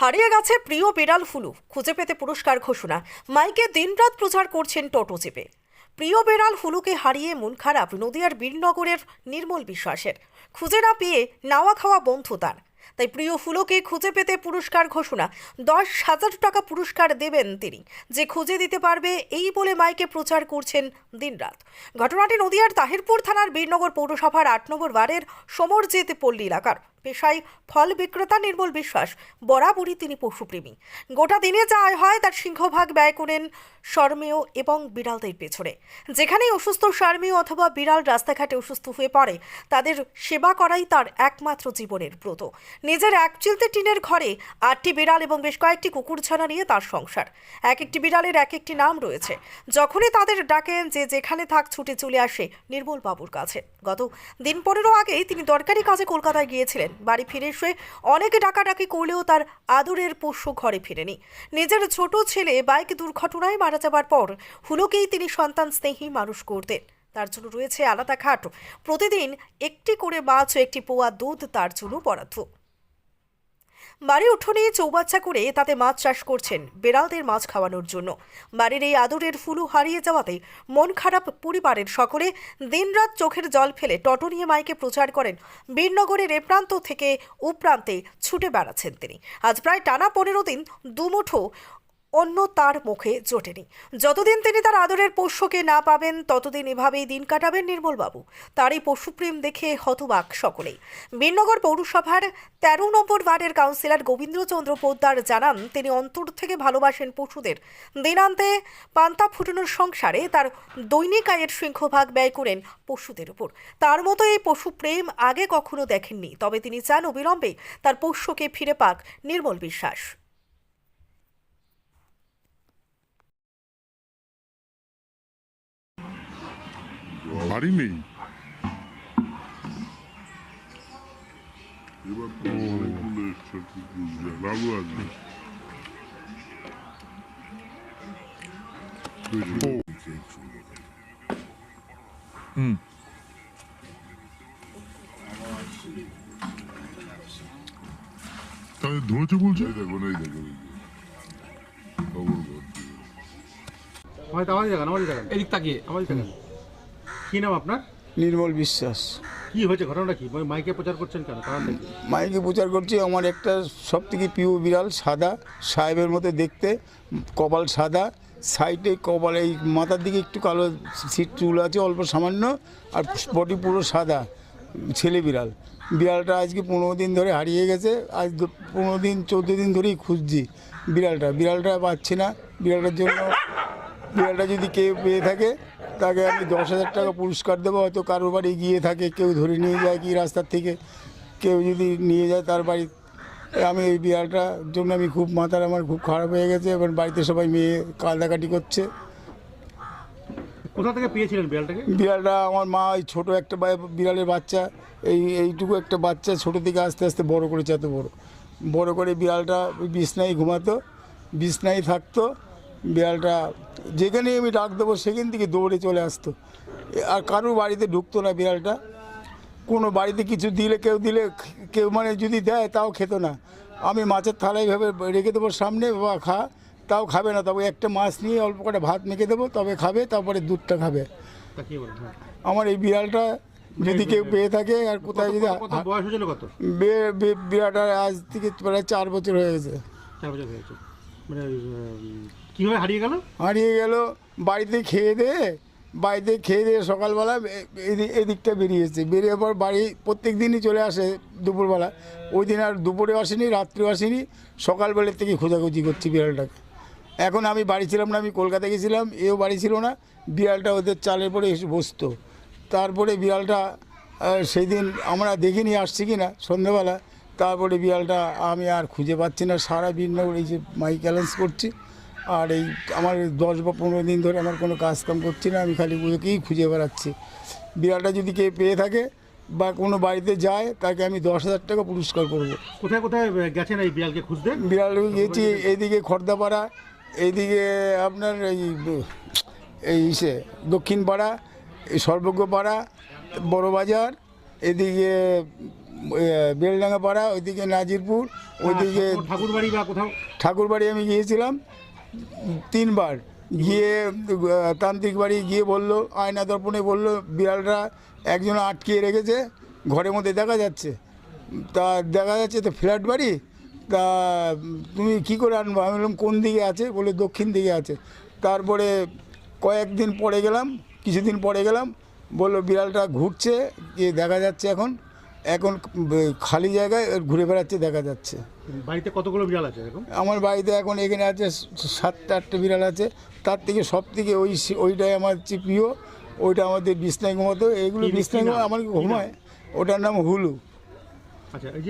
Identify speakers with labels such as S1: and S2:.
S1: হারিয়ে গেছে প্রিয় বিড়াল ফুলু খুঁজে পেতে পুরস্কার ঘোষণা। মাইকে দিনরাত প্রচার করছেন টোটো চেপে প্রিয় বেড়াল ফুলুকে হারিয়ে মন খারাপ নদিয়ার বীরনগরের নির্মল বিশ্বাসের। খুঁজে না পেয়ে নাওয়া খাওয়া বন্ধু তার। তাই প্রিয় ফুলোকে খুঁজে পেতে পুরস্কার ঘোষণা। দশ হাজার টাকা পুরস্কার দেবেন তিনি। যে খুঁজে দিতে পারবে এই বলে মাইকে প্রচার করছেন দিনরাত। ঘটনাটি নদিয়ার তাহিরপুর থানার বীরনগর পৌরসভার আট নম্বর ওয়ার্ডের সমরজিৎ পল্লী এলাকার। পেশায় ফল বিক্রেতা নির্মল বিশ্বাস, বরাবরই তিনি পশুপ্রেমী। গোটা দিনে যা আয় হয় তার সিংহভাগ ব্যয় করেন সর্মেয় এবং বিড়ালদের পেছনে। যেখানেই অসুস্থ সার্মেয় অথবা বিড়াল রাস্তাঘাটে অসুস্থ হয়ে পড়ে, তাদের সেবা করাই তার একমাত্র জীবনের ব্রত। নিজের এক চিলতে টিনের ঘরে আটটি বিড়াল এবং বেশ কয়েকটি কুকুরছানা নিয়ে তার সংসার। এক একটি বিড়ালের এক একটি নাম রয়েছে। যখনই তাদের ডাকেন যে যেখানে থাক ছুটে চলে আসে নির্মল বাবুর কাছে। গত দিন পনেরো আগেই তিনি দরকারি কাজে কলকাতায় গিয়েছিলেন। বাড়ি ফিরে এসে অনেকে ডাকাডাকি করলেও তার আদরের পোষ্য ঘরে ফিরেনি। নিজের ছোট ছেলে বাইক দুর্ঘটনায় মারা যাবার পর হুলোকেই তিনি সন্তান স্নেহী মানুষ করতেন। তার জন্য রয়েছে আলাদা খাট। প্রতিদিন একটি করে মাছ ও একটি পোয়া দুধ তার জন্য বরাদ্দ। বাড়ি উঠোনে চৌবাচ্চা করে তাতে মাছ চাষ করছেন বেড়ালদের মাছ খাওয়ানোর জন্য। বাড়ির এই আদরের ফুলু হারিয়ে যাওয়াতে মন খারাপ পরিবারের সকলে দিনরাত চোখের জল ফেলে টটো নিয়ে মাইকে প্রচার করেন। বীরনগরের এ প্রান্ত থেকে ও প্রান্তে ছুটে বেড়াচ্ছেন তিনি। আজ প্রায় টানা পনেরো দিন দুমুঠো অন্য তার মুখে জোটেনি। যতদিন তিনি তার আদরের পোষ্যকে না পাবেন, ততদিন এভাবেই দিন কাটাবেন নির্মলবাবু। তার এই পশুপ্রেম দেখে হতবাক সকলেই। বীরনগর পৌরসভার তেরো নম্বর ওয়ার্ডের কাউন্সিলর গোবিন্দ্রচন্দ্র পোদ্দার জানান, তিনি অন্তর থেকে ভালোবাসেন পশুদের। দিনান্তে পান্তা ফুটানোর সংসারে তার দৈনিক আয়ের সিংহভাগ ব্যয় করেন পশুদের উপর। তার মতো এই পশুপ্রেম আগে কখনো দেখেননি, তবে তিনি চান অবিলম্বে তার পোষ্যকে ফিরে পাক নির্মল বিশ্বাস।
S2: বাড়ি নেই।
S3: এবার তো অনেকগুলো এক্সট্রা
S2: হুম। তাহলে ধরেছে বলছে?
S3: দেখুন এই দেখুন। খবর
S4: আমাদের দেখান আমাদের
S5: এদিক তাকিয়ে।
S4: দেখান কি নাম আপনার?
S6: নির্মল বিশ্বাস।
S4: কি হয়েছে? ঘটনাটা কি? মাইকে প্রচার করছেন কেন? কারণটা কি?
S6: মাইকে প্রচার করছি আমার একটা সব থেকে প্রিয় বিড়াল সাদা সাহেবের মতো দেখতে কপাল সাদা সাইডে কপাল এই মাথার দিকে একটু কালো সিট চুল আছে অল্প সামান্য আর বডি পুরো সাদা ছেলে বিড়াল। বিড়ালটা আজকে পনেরো দিন ধরে হারিয়ে গেছে আজ দু- পনেরো দিন চোদ্দ দিন ধরেই খুঁজছি বিড়ালটা। বিড়ালটা পাচ্ছি না বিড়ালটার জন্য বিড়ালটা যদি কেউ পেয়ে থাকে তাকে আমি দশ হাজার টাকা পুরস্কার দেবো হয়তো কারোর বাড়ি গিয়ে থাকে কেউ ধরে নিয়ে যায় কি রাস্তার থেকে কেউ যদি নিয়ে যায় তার বাড়ি। আমি এই বিড়ালটার জন্য আমি খুব মাথার আমার খুব খারাপ হয়ে গেছে এবার বাড়িতে সবাই মেয়ে কান্দাকাটি করছে।
S4: কোথা থেকে পেয়েছিলেন বিড়ালটাকে?
S6: বিড়ালটা আমার মা ওই ছোটো একটা বিড়ালের বাচ্চা এই এইটুকু একটা বাচ্চা ছোটো থেকে আস্তে আস্তে বড় করেছে এত বড়। বড় করে বিড়ালটা ওই বিছনায় ঘুমাতো বিছনায় থাকতো বিড়ালটা যেখানেই আমি ডাক দেবো সেখান থেকে দৌড়ে চলে আসতো। আর কারোর বাড়িতে ঢুকতো না বিড়ালটা। কোনো বাড়িতে কিছু দিলে কেউ দিলে কেউ মানে যদি দেয় তাও খেত না। আমি মাছের থালায় ভেবে রেখে দেবো সামনে বা খা তাও খাবে না। তবে একটা মাছ নিয়ে অল্প করে ভাত মেখে দেবো তবে খাবে তারপরে দুধটা খাবে।
S4: হ্যাঁ।
S6: আমার এই বিড়ালটা যদি কেউ পেয়ে থাকে আর কোথায় যদি
S4: বয়স হয়েছিল কত?
S6: বে- বে- বিড়ালটা আজ থেকে প্রায় চার বছর হয়ে গেছে।
S4: চার বছর হয়েছে। মানে হারিয়ে গেল?
S6: হারিয়ে গেল, বাড়িতে খেয়ে দিয়ে বাড়িতে খেয়ে দিয়ে সকালবেলা এদিকটা বেরিয়েছে বেরিয়ে পর বাড়ি প্রত্যেক দিনই চলে আসে দুপুরবেলা। ওই দিন আর দুপুরে আসেনি রাত্রে আসেনি, সকালবেলার থেকে খোঁজাখুঁজি করছি বিড়ালটাকে। এখন আমি বাড়ি ছিলাম না, আমি কলকাতা গেছিলাম, এও বাড়ি ছিল না, বিড়ালটা ওদের চালের পরে এসে বসতো। তারপরে বিড়ালটা সেই দিন আমরা দেখিনি আসছি কি না সন্ধ্যেবেলা, তারপরে বিড়ালটা আমি আর খুঁজে পাচ্ছি না, সারা দিন এই যে মাইক অ্যালাউন্স করছি। আর এই আমার দশ বা পনেরো দিন ধরে আমার কোনো কাজ কাম করছি না আমি খালি ওকেই খুঁজে বেড়াচ্ছি। বিড়ালটা যদি কেউ পেয়ে থাকে বা কোনো বাড়িতে যায় তাকে আমি দশ হাজার টাকা পুরস্কার করব।
S4: কোথায় কোথায় গেছেন এই বিড়ালকে খুঁজতে?
S6: বিড়াল গেছি এইদিকে খর্দাপাড়া এইদিকে আপনার এই এই ইসে দক্ষিণ পাড়া এই সর্বজ্ঞপাড়া বড়বাজার এদিকে বেলডাঙ্গা পাড়া ওইদিকে নাজিরপুর ওইদিকে
S4: ঠাকুর বাড়ি বা কোথাও?
S6: ঠাকুরবাড়ি আমি গিয়েছিলাম। তিনবার। গিয়ে তান্ত্রিক বাড়ি গিয়ে বলল, আয়না দর্পণে বলল বিড়ালটা একজন আটকিয়ে রেখেছে, ঘরের মধ্যে দেখা যাচ্ছে। তা দেখা যাচ্ছে তো ফ্ল্যাট বাড়ি, তা তুমি কি করে আনব? আমি বললাম, কোন দিকে আছে? বলে দক্ষিণ দিকে আছে। তারপরে কয়েকদিন পরে গেলাম, কিছুদিন পরে গেলাম, বলল, বিড়ালটা ঘুরছে, গিয়ে দেখা যাচ্ছে এখন। এখন খালি জায়গায় ঘুরে বেড়াচ্ছে দেখা যাচ্ছে।
S4: বাড়িতে কতগুলো বিড়াল আছে এরকম?
S6: আমার বাড়িতে এখন এখানে আছে সাতটা আটটা বিড়াল আছে। তার থেকে সব থেকে ওই ওইটাই আমার হচ্ছে প্রিয়। ওইটা আমাদের বিছনায় ঘুমাতো এইগুলো ঘুমায় আমার ঘুমায়। ওটার নাম হুলু।
S4: আচ্ছা এই যে